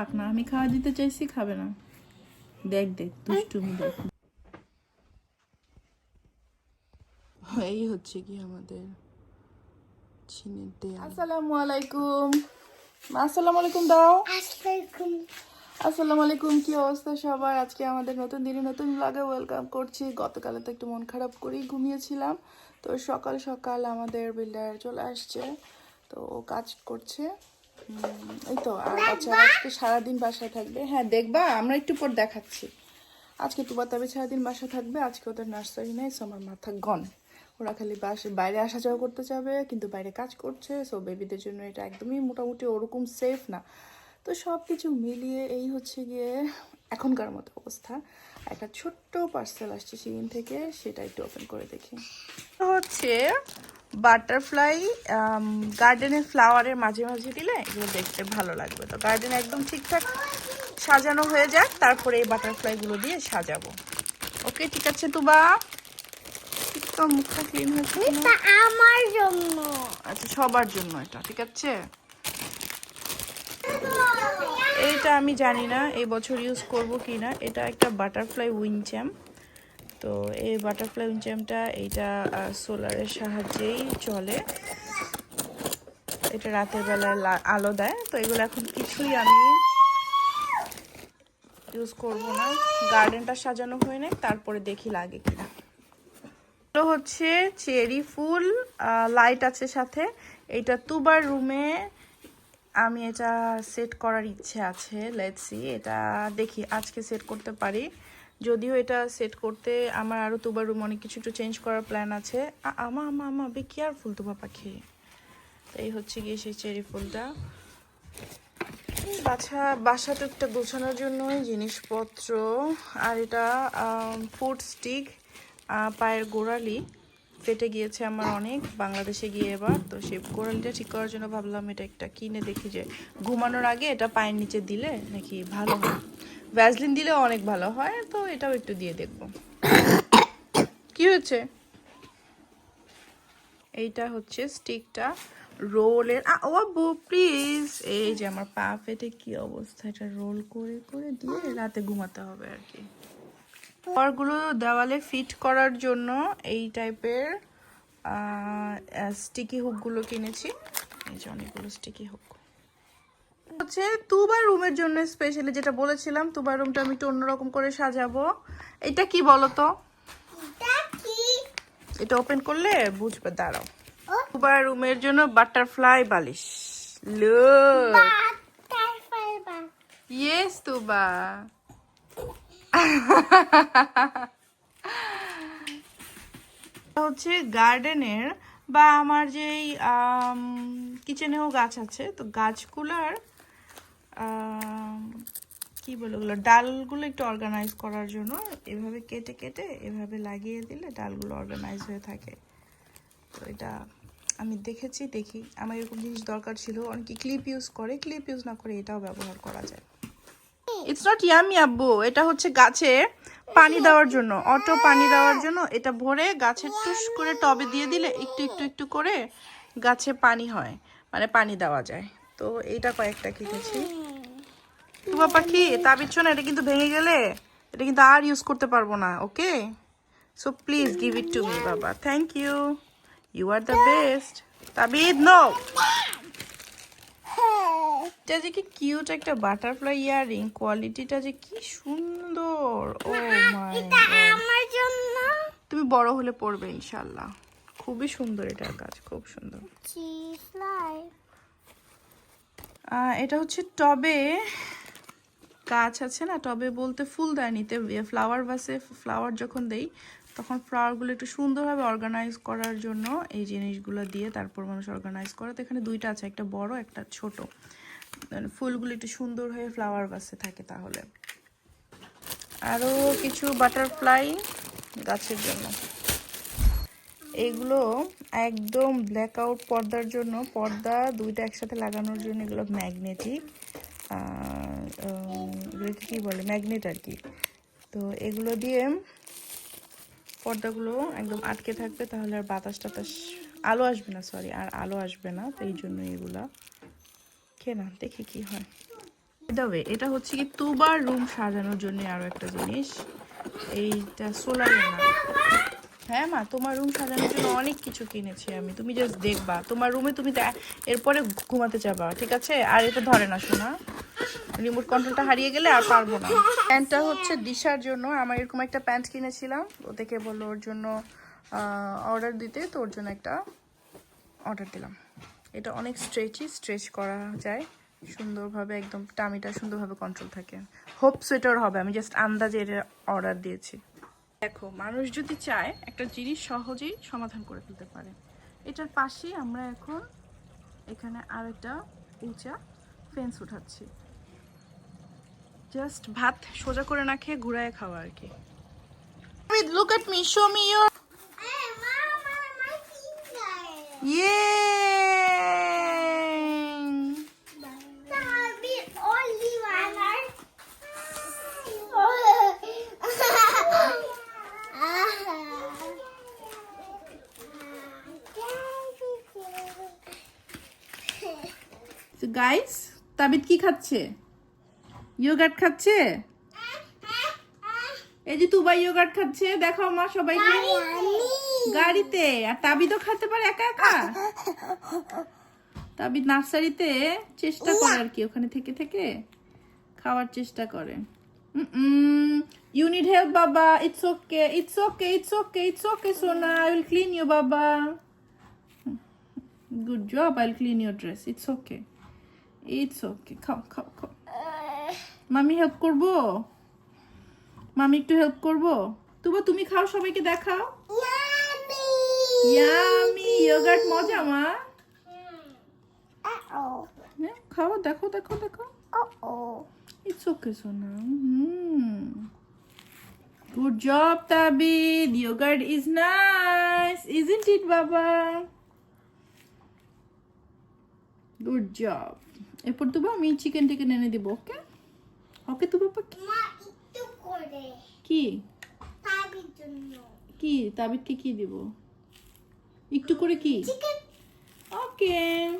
পাক না আমি খাওয়া দিতে চাইছি খাবে না। দেখ দেখ দুষ্টুমি দেখ। এই হচ্ছে কি আমাদের চিনের আসসালামু আলাইকুম। আসসালামু আলাইকুম দাও। আসসালামু আলাইকুম। কি অবস্থা সবার? আজকে আমাদের নতুন দিনে নতুন ব্লগে ওয়েলকাম করছি। গতকালে তো একটু মন খারাপ করেই ঘুমিয়েছিলাম। তো সকাল সকাল আমাদের বিল্ডার চলে আসছে। তো ও কাজ করছে। এই তো আর বাচ্চারা আজকে সারাদিন বাসায় থাকবে? হ্যাঁ দেখবা, আমরা একটু পর দেখাচ্ছি। আজকে টুবা তবে সারাদিন বাসায় থাকবে, আজকে ওদের নার্সারি নেই সো আমার মাথা গন। ওরা খালি বাসে বাইরে আসা যাওয়া করতে যাবে, কিন্তু বাইরে কাজ করছে সো বেবিদের জন্য এটা একদমই মোটামুটি ওরকম সেফ না। তো সব কিছু মিলিয়ে এই হচ্ছে গিয়ে এখনকার মতো অবস্থা। একটা ছোট্ট পার্সেল আসছে সেদিন থেকে, সেটা একটু ওপেন করে দেখি। হচ্ছে বাটারফ্লাই গার্ডেনের ফ্লাওয়ারের মাঝে মাঝে দিলে এগুলো দেখতে ভালো লাগবে। তো গার্ডেন একদম ঠিকঠাক সাজানো হয়ে যাক তারপরে এই বাটারফ্লাইগুলো দিয়ে সাজাবো। ওকে ঠিক আছে তুবা। মুখটা ক্লিন হয়েছে আমার জন্য। আচ্ছা সবার জন্য এটা ঠিক আছে? এইটা আমি জানি না এই বছর ইউজ করব কি না এটা একটা বাটারফ্লাই উইনচ্যাম তো এই বাটারফ্লাই উইনচ্যামটা এইটা সোলারের সাহায্যেই চলে। এটা রাতের বেলা আলো দেয়, তো এগুলো এখন কিছুই আমি ইউজ করব না। গার্ডেনটা সাজানো হয়ে নেই তারপরে দেখি লাগে কিনা। এগুলো হচ্ছে চেরি ফুল লাইট আছে সাথে। এটা তুবার রুমে আমি এটা সেট করার ইচ্ছে আছে লেটস এটা দেখি, আজকে সেট করতে পারি। যদিও এটা সেট করতে আমার আরও তুবার রুম অনেক কিছু একটু চেঞ্জ করার প্ল্যান আছে। আমা আমা আমা বে কেয়ারফুল তুবা পাখি। এই হচ্ছে গিয়ে সেই চেরি ফুলটা। বাছা বাসা টুকটা গোছানোর জন্য জিনিসপত্র, আর এটা ফুড স্টিক পায়ের গোড়ালি। ফেটে গিয়েছে আমার অনেক, বাংলাদেশে গিয়ে এবার। তো সেই গোড়ালিটা ঠিক করার জন্য ভাবলাম এটা একটা কিনে দেখি যে, ঘুমানোর আগে এটা পায়ের নিচে দিলে নাকি ভালো হয়? ভ্যাসলিন দিলেও অনেক ভালো হয়, তো এটাও একটু দিয়ে দেখব। কি হয়েছে? এইটা হচ্ছে স্টিকটা রোলের ও বউ প্লিজ এই যে আমার পা ফেটে কি অবস্থা, এটা রোল করে করে দিয়ে রাতে ঘুমাতে হবে আর কি। পরগুলো দেওয়ালে ফিট করার জন্য এই টাইপের স্টিকি হুকগুলো কিনেছি। এই যে অনেকগুলো স্টিকি হুক হচ্ছে তুবার রুমের জন্য স্পেশালি যেটা বলেছিলাম তুবার রুমটা আমি একটু অন্যরকম করে সাজাবো। এটা কি বলো তো এটা ওপেন করলে বুঝবে দাঁড়াও। তুবার রুমের জন্য বাটারফ্লাই বালিশ। Look yes Tuba. হচ্ছে গার্ডেনের বা আমার যেই কিচেনেও গাছ আছে তো গাছগুলার কি বলে ওগুলো? ডালগুলো একটু অর্গানাইজ করার জন্য। এভাবে কেটে কেটে এভাবে লাগিয়ে দিলে ডালগুলো অর্গানাইজ হয়ে থাকে। তো এটা আমি দেখেছি, দেখি। আমার এরকম জিনিস দরকার ছিল। অনেকে ক্লিপ ইউজ করে ক্লিপ ইউজ না করে এটাও ব্যবহার করা যায়। ইটস নট ইয়ামি আব্বু। এটা হচ্ছে গাছে পানি দেওয়ার জন্য। অটো পানি দেওয়ার জন্য এটা ভরে গাছের টুস করে টবে দিয়ে দিলে একটু একটু একটু করে গাছে পানি হয়। মানে পানি দেওয়া যায়। তো এইটা কয়েকটা কিনেছি। তুবা পাখি তা বিচ্ছ না এটা কিন্তু ভেঙে গেলে এটা কিন্তু আর ইউজ করতে পারব না okay? So please give it to me বাবা। Thank you you are the best Tabid no এটা যে কি কিউট একটা বাটারফ্লাই ইয়ারিং কোয়ালিটিটা যে কি সুন্দর। ও মাই আমার জন্য? তুমি বড় হলে পড়বে ইনশাল্লাহ খুবই সুন্দর এটার কাজ খুব সুন্দর। এটা হচ্ছে টবে গাছ আছে না, টবে বলতে ফুল দেয় নিতে। ফ্লাওয়ার বাসে ফ্লাওয়ার যখন দেই, তখন ফ্লাওয়ারগুলো একটু সুন্দরভাবে অর্গানাইজ করার জন্য এই জিনিসগুলো দিয়ে তারপর মানুষ অর্গানাইজ করে। তো এখানে দুইটা আছে, একটা বড়, একটা ছোট। মানে ফুলগুলো একটু সুন্দর হয়ে ফ্লাওয়ার বাসে থাকে তাহলে। আরও কিছু বাটারফ্লাই গাছের জন্য। এগুলো একদম ব্ল্যাক আউট পর্দার জন্য, পর্দা দুইটা একসাথে লাগানোর জন্য এগুলো ম্যাগনেটিক এগুলোকে কী বলে, ম্যাগনেট আর কি। তো এগুলো দিয়ে পর্দাগুলো একদম আটকে থাকবে, তাহলে আর বাতাস টাতাস আলো আসবে না সরি আর আলো আসবে না, তো এই জন্য এগুলা। কেনা দেখি কি হয়। এটা এটা হচ্ছে কি তুবার রুম সাজানোর জন্য আরও একটা জিনিস। এইটা সোলার হ্যাঁ মা, তোমার রুম সাজানোর জন্য অনেক কিছু কিনেছি আমি। তুমি জাস্ট দেখবা। তোমার রুমে তুমি এরপরে ঘুমাতে যাবা, ঠিক আছে? আর এটা ধরে না শোনা রিমোট কন্ট্রোলটা হারিয়ে গেলে আর পারব না। প্যান্টটা হচ্ছে দিশার জন্য। আমার এরকম একটা প্যান্ট কিনেছিলাম। ও থেকে বলল ওর জন্য অর্ডার দিতে, তো ওর জন্য একটা অর্ডার দিলাম। এটা অনেক স্ট্রেচি স্ট্রেচ করা যায়। সুন্দরভাবে একদম টামিটা সুন্দরভাবে কন্ট্রোল থাকে। হোপ সোয়েটার হবে। আমি জাস্ট আন্দাজে এটা অর্ডার দিয়েছি। দেখো মানুষ যদি চায় একটা জিনিস সহজেই সমাধান করে ফেলতে পারে। এটার পাশেই আমরা এখন এখানে আর একটা উঁচা ফেন্স উঠাচ্ছি। জাস্ট ভাত সোজা করে না খেয়ে ঘুরায় খাওয়া আর কি। Look at me show me your Hey, Guys, Tabid কি খাচ্ছে? ইয়োগার্ট খাচ্ছে? এই যে তুবা ইয়োগার্ট খাচ্ছে দেখো মা সবাইকে। গাড়িতে। আর তাবিদও খেতে পারে একা একা? তাবিদ নার্সারিতে চেষ্টা করে আর কি ওখানে থেকে থেকে খাওয়ার চেষ্টা করে। ইউ নিড হেল্প বাবা। It's okay it's okay it's okay it's okay সোনা। আই উইল ক্লিন ইউ বাবা। Good job I will clean your dress it's okay it's okay খাও খাও খাও। মামি হেল্প করব? মামি একটু হেল্প করব? তুবা তুমি খাও সবাইকে দেখাও। ইয়ামি ইয়োগার্ট মজা মা. হ্যাঁ, খাও দেখো দেখো দেখো. ইটস ওকে সোনা good job Tabid. Yogurt is nice isn't it বাবা? গুড জব এরপর তুবা আমি চিকেন টিকেন এনে দিব ওকে? ওকে তো বাবা কি- মা একটু করে। কি? তাবির জন্য। কি? তাবিদকে কি দিব? একটু করে কি? Okay.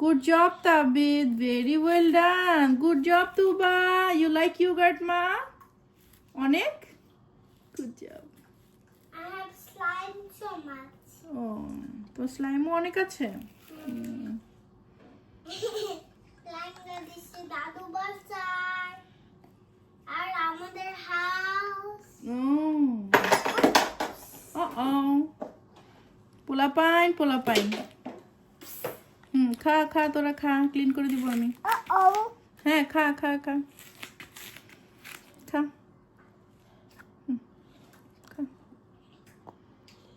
Good job Tabid very well done good job Tuba. You like you yogurt মা? অনেক? Good job. ও তো স্লাইমও অনেক আছে? Slime দিচ্ছে দাদু বাসার আর আমাদের হাউস ও ও পোলা পাইন পোলা পাইন হুম খা খা তোরা খা ক্লিন করে দিব আমি হ্যাঁ খা খা খা খা খা।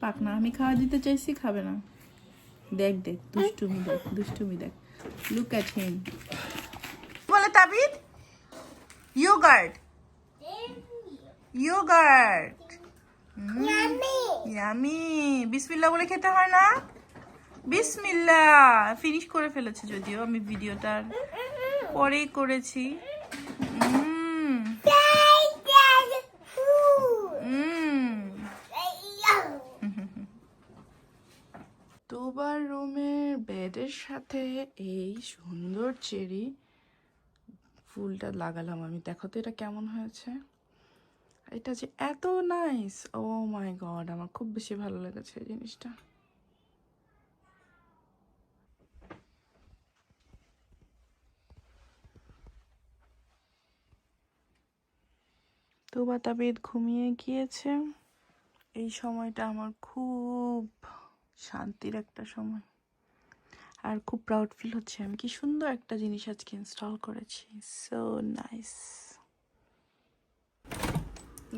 পাক না আমি খাওয়া দিতে চাইছি খাবে না দেখ দেখ দুষ্টুমি দেখ দুষ্টুমি দেখ লুক অ্যাট হিম বলে Tabid yogurt yogurt Yummy. Yummy বিসমিল্লাহ বলে খেতে হয় না? বিসমিল্লাহ ফিনিশ করে ফেলেছে যদিও আমি ভিডিওটার পরেই করেছি। উম, সাথে এই সুন্দর চেরি ফুলটা লাগালাম আমি। দেখো তো এটা কেমন হয়েছে। এটা যে এত নাইস ও মাই গড আমার খুব বেশি ভালো লেগেছে এই জিনিসটা। তো বাতাবিদ ঘুমিয়ে গিয়েছে। এই সময়টা আমার খুব শান্তির একটা সময়। আর খুব প্রাউড ফিল হচ্ছে আমি। কি সুন্দর একটা জিনিস আজকে ইনস্টল করেছি। সো নাইস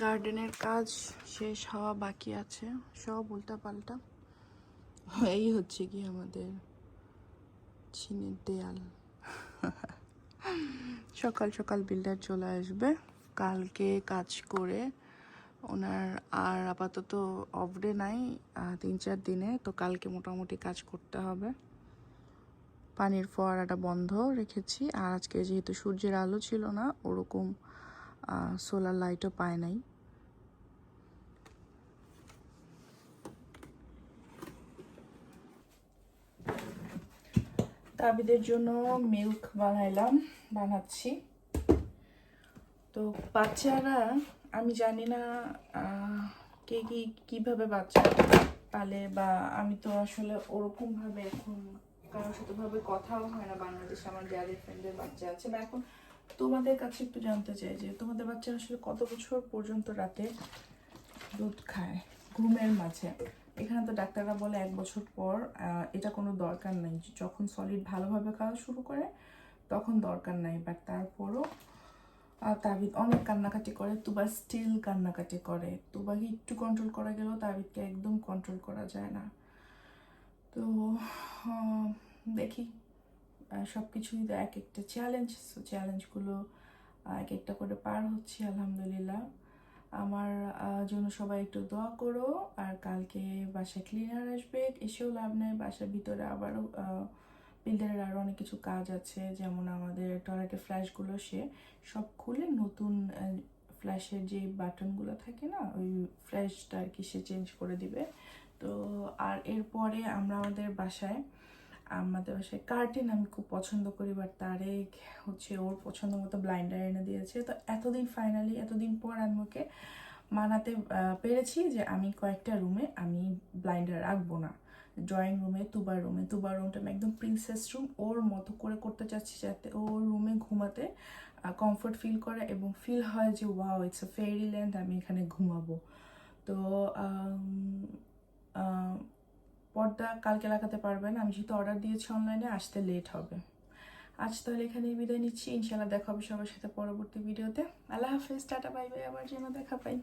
গার্ডেনের কাজ শেষ হওয়া বাকি আছে। সব উল্টা পাল্টা এই হচ্ছে কি আমাদের চীনের দেয়াল। সকাল সকাল বিল্ডার চলে আসবে। কালকে কাজ করে ওনার আর আপাতত অফ ডে নাই তিন চার দিনে। তো কালকে মোটামুটি কাজ করতে হবে। পানির ফোয়ারাটা বন্ধ রেখেছি। আর আজকে যেহেতু সূর্যের আলো ছিল না, ওরকম সোলার লাইটও পায় নাই। তাবিদের জন্য মিল্ক বানাইলাম, বানাচ্ছি। তো বাচ্চারা, আমি জানি না কে কি, কীভাবে বাচ্চা পালে বা আমি তো আসলে ওরকম ভাবে এখন সাথে ভাবে কথাও হয় না। বাংলাদেশে আমার যাদের ফ্রেন্ডের বাচ্চা আছে। বা এখন তোমাদের কাছে একটু জানতে চাই যে, তোমাদের বাচ্চা আসলে কত বছর পর্যন্ত রাতে দুধ খায়? ঘুমের মাঝে। এখানে তো ডাক্তাররা বলে এক বছর পর এটা কোনো দরকার নেই। যখন সলিড ভালোভাবে খাওয়া শুরু করে, তখন দরকার নাই। বাট তারপরও তাবিদ অনেক কান্নাকাটি করে। তুবা স্টিল কান্নাকাটি করে। তুবাকে একটু কন্ট্রোল করা গেলেও তাবিদকে একদম কন্ট্রোল করা যায় না। তো দেখি। সব কিছুই তো এক একটা চ্যালেঞ্জ সো চ্যালেঞ্জগুলো এক একটা করে পার হচ্ছে, আলহামদুলিল্লাহ। আমার জন্য সবাই একটু দোয়া করো, আর কালকে বাসায় ক্লিনার আসবে, এসেও লাভ নেই, বাসার ভিতরে আবারও বিল্ডারের আরও অনেক কিছু কাজ আছে, যেমন আমাদের টয়লেটের ফ্ল্যাশগুলো সে সব খুলে নতুন ফ্ল্যাশের যে বাটনগুলো থাকে না, ওই ফ্ল্যাশটা আর কি সে চেঞ্জ করে দিবে। তো আর এরপরে আমরা আমাদের বাসায় আমাদের বাসায় কার্টেন আমি খুব পছন্দ করি বাট তারে হচ্ছে ওর পছন্দ মতো ব্লাইন্ডার এনে দিয়েছে। তো এতদিন ফাইনালি এতদিন পর আমি ওকে মানাতে পেরেছি যে আমি কয়েকটা রুমে আমি ব্লাইন্ডার রাখব না। ড্রয়িং রুমে তুবার রুমে তুবার রুমটা আমি একদম প্রিন্সেস রুম ওর মতো করে করতে চাচ্ছি যাতে ওর রুমে ঘুমাতে কমফোর্ট ফিল করে এবং ফিল হয় যে wow it's a fairy land আমি এখানে ঘুমাবো। তো পর্দা কালকে লাগাতে পারবেন। আমি যেহেতু অর্ডার দিয়েছি অনলাইনে আসতে লেট হবে। আজ তাহলে এখানেই বিদায় নিচ্ছি। ইনশাল্লাহ দেখা হবে সবার সাথে পরবর্তী ভিডিওতে আল্লাহ হাফেজ, টাটা বাই বাই আবার যেন দেখা পাই।